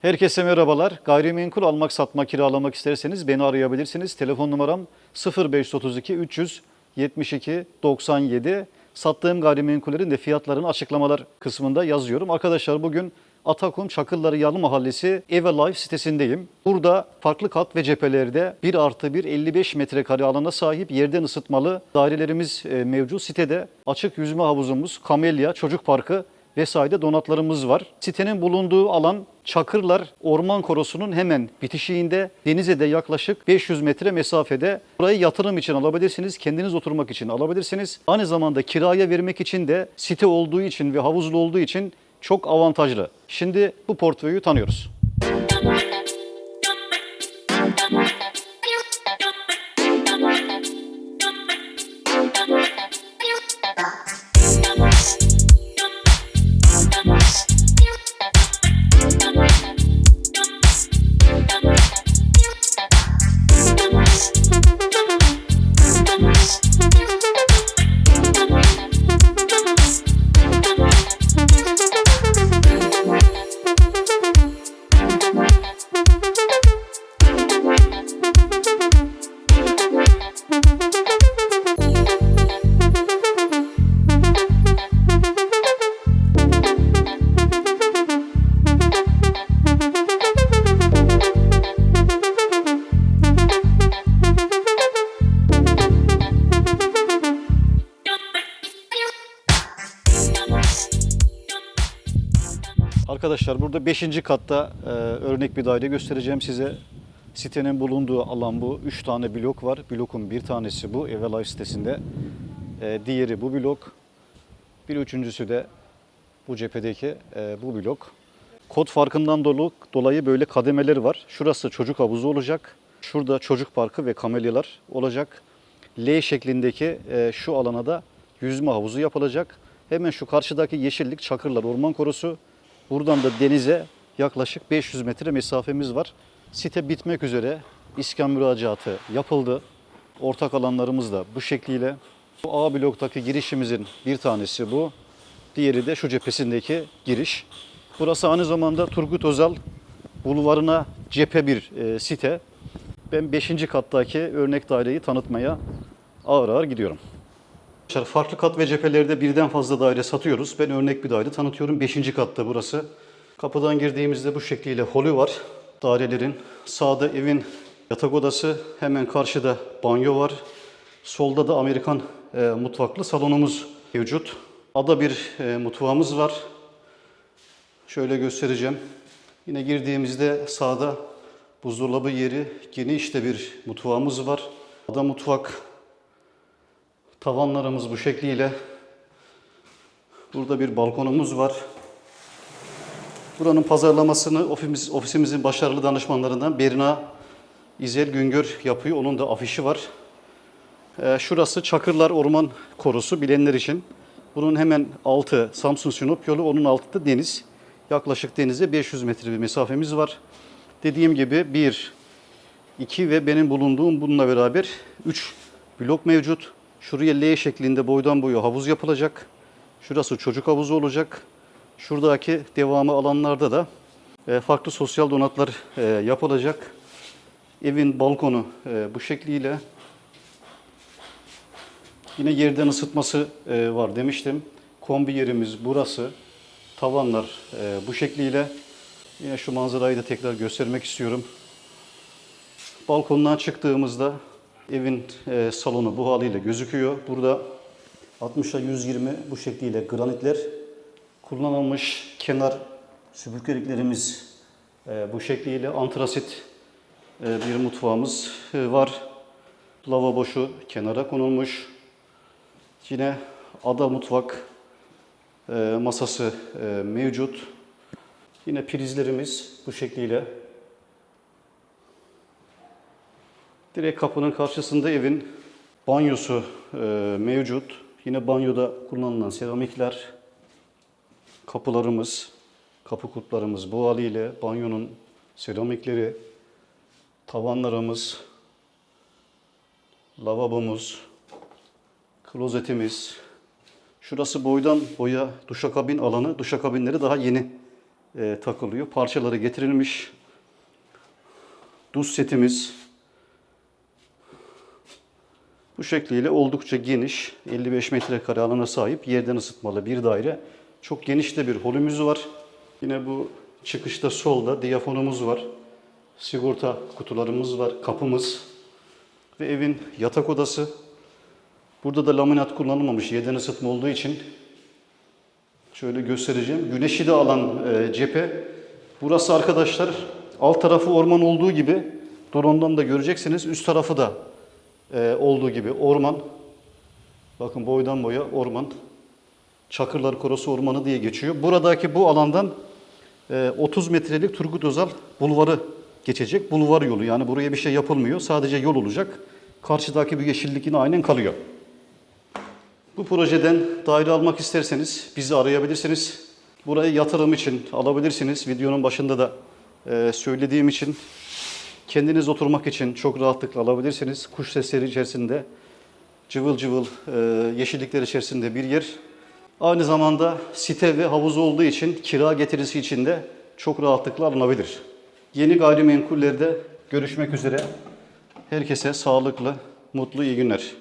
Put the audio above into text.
Herkese merhabalar. Gayrimenkul almak, satmak, kiralamak isterseniz beni arayabilirsiniz. Telefon numaram 0532 372 97. Sattığım gayrimenkullerin de fiyatlarını açıklamalar kısmında yazıyorum. Arkadaşlar bugün Atakum Çakılları Yalı Mahallesi Eve Life sitesindeyim. Burada farklı kat ve cephelerde 1 artı 1 55 metrekare alana sahip yerden ısıtmalı dairelerimiz e, mevcut. Sitede açık yüzme havuzumuz, kamelya, çocuk parkı vesaire donatlarımız var. Sitenin bulunduğu alan Çakırlar Orman Korosu'nun hemen bitişiğinde denize de yaklaşık 500 metre mesafede. Burayı yatırım için alabilirsiniz, kendiniz oturmak için alabilirsiniz. Aynı zamanda kiraya vermek için de site olduğu için ve havuzlu olduğu için çok avantajlı. Şimdi bu portföyü tanıyoruz. Arkadaşlar burada 5. katta e, örnek bir daire göstereceğim size. Sitenin bulunduğu alan bu. 3 tane blok var. Blokun bir tanesi bu Evelife sitesinde. E, diğeri bu blok. Bir üçüncüsü de bu cephedeki e, bu blok. Kod farkından dolayı böyle kademeleri var. Şurası çocuk havuzu olacak. Şurada çocuk parkı ve kamelyalar olacak. L şeklindeki e, şu alana da yüzme havuzu yapılacak. Hemen şu karşıdaki yeşillik Çakırlar Orman Korusu. Buradan da denize yaklaşık 500 metre mesafemiz var. Site bitmek üzere. İskan müracaatı yapıldı. Ortak alanlarımız da bu şekliyle. Bu A bloktaki girişimizin bir tanesi bu. Diğeri de şu cephesindeki giriş. Burası aynı zamanda Turgut Özal bulvarına cephe bir e, site. Ben 5. kattaki örnek daireyi tanıtmaya ağır ağır gidiyorum. Arkadaşlar farklı kat ve cephelerde birden fazla daire satıyoruz. Ben örnek bir daire tanıtıyorum. 5. katta burası. Kapıdan girdiğimizde bu şekliyle holü var dairelerin. Sağda evin yatak odası, hemen karşıda banyo var. Solda da Amerikan e, mutfaklı salonumuz mevcut. Ada bir e, mutfağımız var. Şöyle göstereceğim. Yine girdiğimizde sağda buzdolabı yeri, geniş de bir mutfağımız var. Ada mutfak, Tavanlarımız bu şekliyle. Burada bir balkonumuz var. Buranın pazarlamasını ofisimiz, ofisimizin başarılı danışmanlarından Berna İzel Güngör yapıyor. Onun da afişi var. Ee, şurası Çakırlar Orman Korusu bilenler için. Bunun hemen altı Samsun Sinop yolu, onun altı da deniz. Yaklaşık denize 500 metre bir mesafemiz var. Dediğim gibi 1, 2 ve benim bulunduğum bununla beraber 3 blok mevcut. Şuraya L şeklinde boydan boya havuz yapılacak. Şurası çocuk havuzu olacak. Şuradaki devamı alanlarda da e, farklı sosyal donatlar e, yapılacak. Evin balkonu e, bu şekliyle. Yine yerden ısıtması var demiştim. Kombi yerimiz burası. Tavanlar bu şekliyle. Yine şu manzarayı da tekrar göstermek istiyorum. Balkondan çıktığımızda evin e, salonu bu haliyle gözüküyor. Burada 60'a 120 bu şekliyle granitler kullanılmış. Kenar süpürgeliklerimiz e, bu şekliyle antrasit e, bir mutfağımız var. Lavabo şu kenara konulmuş. Yine ada mutfak masası mevcut. Yine prizlerimiz bu şekliyle Direkt kapının karşısında evin banyosu e, mevcut. Yine banyoda kullanılan seramikler, kapılarımız, kapı kulplarımız bu haliyle banyonun seramikleri, tavanlarımız, lavabomuz, klozetimiz. Şurası boydan boya duşakabin alanı. Duşakabinleri daha yeni e, takılıyor. Parçaları getirilmiş. Duş setimiz bu şekliyle oldukça geniş, 55 metrekare alana sahip yerden ısıtmalı bir daire. Çok geniş de bir holümüz var. Yine bu çıkışta solda diyafonumuz var. Sigorta kutularımız var, kapımız ve evin yatak odası. Burada da laminat kullanılmamış yerden ısıtma olduğu için şöyle göstereceğim. Güneşi de alan e, cephe. Burası arkadaşlar alt tarafı orman olduğu gibi drone'dan da göreceksiniz. Üst tarafı da e, olduğu gibi orman. Bakın boydan boya orman. Çakırlar Korosu Ormanı diye geçiyor. Buradaki bu alandan e, 30 metrelik Turgut Özal bulvarı geçecek. Bulvar yolu yani buraya bir şey yapılmıyor. Sadece yol olacak. Karşıdaki bir yeşillik yine aynen kalıyor. Bu projeden daire almak isterseniz bizi arayabilirsiniz. Burayı yatırım için alabilirsiniz. Videonun başında da e, söylediğim için kendiniz oturmak için çok rahatlıkla alabilirsiniz. Kuş sesleri içerisinde cıvıl cıvıl e, yeşillikler içerisinde bir yer. Aynı zamanda site ve havuz olduğu için kira getirisi için de çok rahatlıkla alınabilir. Yeni gayrimenkullerde görüşmek üzere. Herkese sağlıklı, mutlu iyi günler.